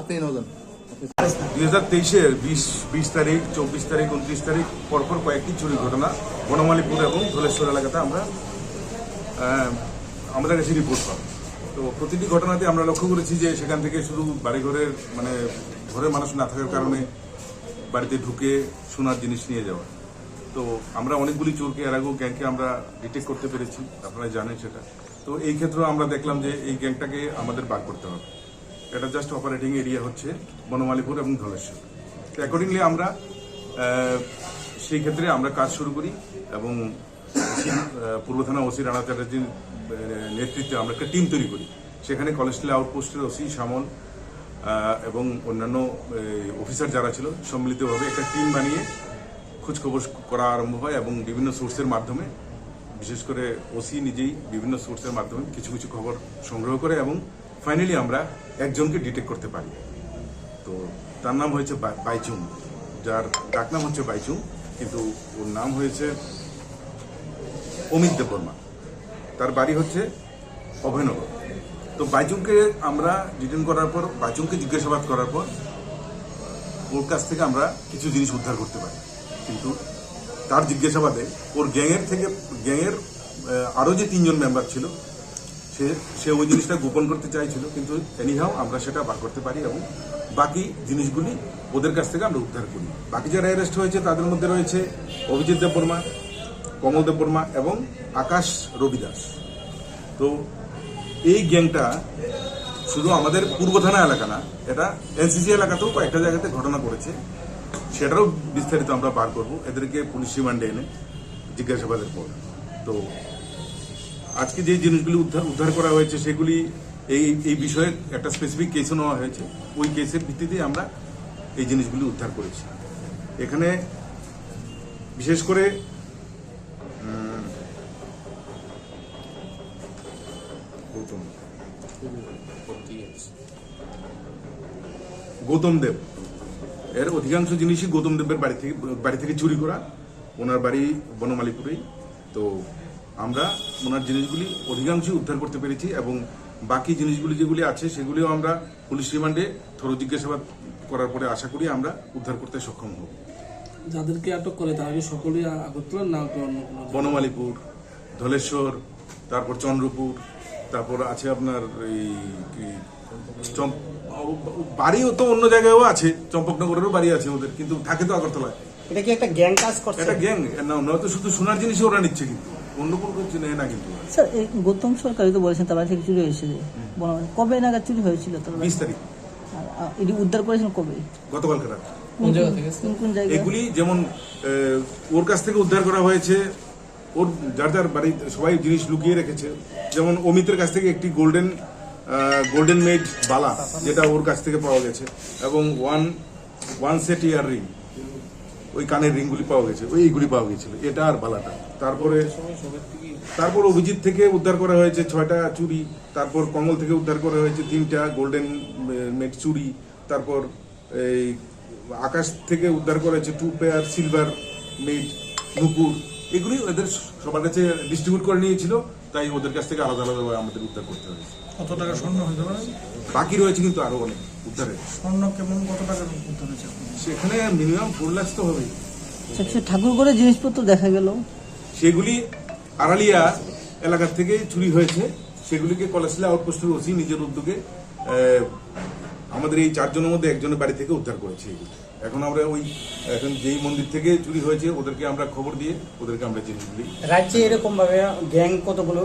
আপনি নজন। দুই হাজার তেইশের বিশ বিশ তারিখ, চব্বিশ তারিখ, উনত্রিশ তারিখ, পরপর কয়েকটি চুরি ঘটনা বনমালীপুর এবং ধলেশ্বর এলাকাতে আমরা আমাদের কাছে রিপোর্ট পাই তো প্রতিটি ঘটনাতে আমরা লক্ষ্য করেছি যে সেখান থেকে শুধু বাড়িঘরের মানে ঘরের মানুষ না থাকার কারণে বাড়িতে ঢুকে সোনার জিনিস নিয়ে যাওয়া। তো আমরা অনেকগুলি চোরকে এর আগেও গ্যাংকে আমরা ডিটেক্ট করতে পেরেছি আপনারা জানেন সেটা। তো এই ক্ষেত্রেও আমরা দেখলাম যে এই গ্যাংটাকে আমাদের বার করতে হবে। এটা জাস্ট অপারেটিং এরিয়া হচ্ছে বনমালীপুর এবং ধলেশ্বর। তো অ্যাকর্ডিংলি আমরা সেই ক্ষেত্রে আমরা কাজ শুরু করি এবং পূর্ব থানা ওসি রানা চ্যাটার্জির নেতৃত্বে আমরা একটা টিম তৈরি করি। সেখানে কলেজটিলা আউটপোস্টের ওসি আহ, এবং অন্যান্য অফিসার যারা ছিল সম্মিলিতভাবে একটা টিম বানিয়ে খোঁজখবর করা আরম্ভ হয় এবং বিভিন্ন সোর্সের মাধ্যমে বিশেষ করে ওসি নিজেই বিভিন্ন সোর্সের মাধ্যমে কিছু কিছু খবর সংগ্রহ করে এবং ফাইনালি আমরা একজনকে ডিটেক্ট করতে পারি। তো তার নাম হয়েছে বাই- বাইচুং। যার ডাক নাম হচ্ছে বাইচুং কিন্তু ওর নাম হয়েছে অমিত দেববর্মা তার বাড়ি হচ্ছে অভয়নগর। তো বাইচুংকে আমরা ডিটেন করার পর, বাইচুংকে জিজ্ঞাসাবাদ করার পর, ওর কাছ থেকে আমরা কিছু জিনিস উদ্ধার করতে পারি। কিন্তু তার জিজ্ঞাসাবাদে ওর গ্যাংয়ের থেকে, গ্যাংয়ের আরও যে তিনজন মেম্বার ছিল, সে সে ওই জিনিসটা গোপন করতে চাইছিল, কিন্তু এনিহাও আমরা সেটা বার করতে পারি এবং বাকি জিনিসগুলি ওদের কাছ থেকে আমরা উদ্ধার করি। বাকি যারা অ্যারেস্ট হয়েছে, তাদের মধ্যে রয়েছে অভিজিৎ দেববর্মা কমল দেববর্মা এবং আকাশ রবিদাস। তো এই গ্যাংটা শুধু আমাদের পূর্ব থানা এলাকা না, এটা এনসিসি এলাকাতেও কয়েকটা জায়গাতে ঘটনা করেছে সেটারও বিস্তারিত আমরা বার করব। এদেরকে পুলিশ রিমান্ডে এনে জিজ্ঞাসাবাদের পর। তো আজকে যে জিনিসগুলি উদ্ধার উদ্ধার করা হয়েছে, সেগুলি এই এই বিষয়ে একটা স্পেসিফিক কেসও নেওয়া হয়েছে। ওই কেসের ভিত্তিতে আমরা এই জিনিসগুলি উদ্ধার করেছি। এখানে বিশেষ করে গৌতম গৌতম দেব। এর অধিকাংশ জিনিসই গৌতম দেবের বাড়ি থেকে বাড়ি থেকে চুরি করা। ওনার বাড়ি বনমালীপুরেই। তো আমরা ওনার জিনিসগুলি অধিকাংশই উদ্ধার করতে পেরেছি এবং বাকি জিনিসগুলি যেগুলি আছে সেগুলিও আমরা পুলিশ রিমান্ডে থরো জিজ্ঞাসাবাদ করার পরে আশা করি আমরা উদ্ধার করতে সক্ষম হব। যাদেরকে আটক করে তারা সকলেই আগরতলার না? বনমালীপুর ধলেশ্বর তারপর চন্দ্রপুর তারপর আছে আপনার এই বাড়িও তো অন্য জায়গায়ও আছে চম্পকনগরেরও বাড়ি আছে ওদের কিন্তু থাকে তো আগরতলায়। এটা কি একটা গ্যাং কাজ করছে? এটা গ্যাং না নয়তো শুধু সোনার জিনিসই ওরা নিচ্ছে কিন্তু অন্য কোনো কিছু নেয় না কিন্তু। স্যার এই গৌতম সরকারই তো বলেছেন তার বাড়ি থেকে চুরি হয়েছিল। কবে নাগাদ চুরি হয়েছিল তার বিশ তারিখ। এটি উদ্ধার করেছেন কবে? গতকালকে রাত। কোন কোন কোন জায়গায় এগুলি যেমন ওর কাছ থেকে উদ্ধার করা হয়েছে ওর যার যার বাড়ি, সবাই জিনিস লুকিয়ে রেখেছে। যেমন অমিতের কাছ থেকে একটি গোল্ডেন গোল্ডেন মেড বালা, যেটা ওর কাছ থেকে পাওয়া গেছে। এবং one one set ear ring, ওই কানের রিংগুলি পাওয়া গেছে, ওই এইগুলি পাওয়া গেছিল, এটা আর বালাটা। তারপরে, তারপর অভিজিৎ থেকে উদ্ধার করা হয়েছে ছয়টা চুড়ি, তারপর কমল থেকে উদ্ধার করা হয়েছে তিনটা গোল্ডেন মেড চুড়ি, তারপর এই আকাশ থেকে উদ্ধার করা হয়েছে টু পেয়ার সিলভার মেড নুপুর। এগুলি ওদের সবার কাছে ডিস্ট্রিবিউট করে নিয়েছিল তাই ওদের কাছ থেকে আলাদা আলাদা আমাদের উদ্ধার করতে হয়েছে। কত টাকা স্বর্ণ হতে পারে? বাকি রয়েছে কিন্তু আরও অনেক উদ্ধারে স্বর্ণ কেমন কত টাকার উদ্ধার হয়েছে সেখানে মিনিমাম ফোর লাখ তো হবেই। আচ্ছা, সে ঠাকুরগড়ের জিনিসপত্র দেখা গেল। সেগুলি আড়ালিয়া এলাকার থেকে চুরি হয়েছে। সেগুলিকে কলেজলা আউটপোস্টের ওসি নিজের উদ্যোগে আমাদের এই চারজনের মধ্যে একজনের বাড়ি থেকে উদ্ধার করেছি। এখন আমরা ওই, এখন যেই মন্দির থেকে চুরি হয়েছে, ওদেরকে আমরা খবর দিয়ে, ওদেরকে আমরা চিনি রাজ্যে এরকম ভাবে গ্যাং কতগুলো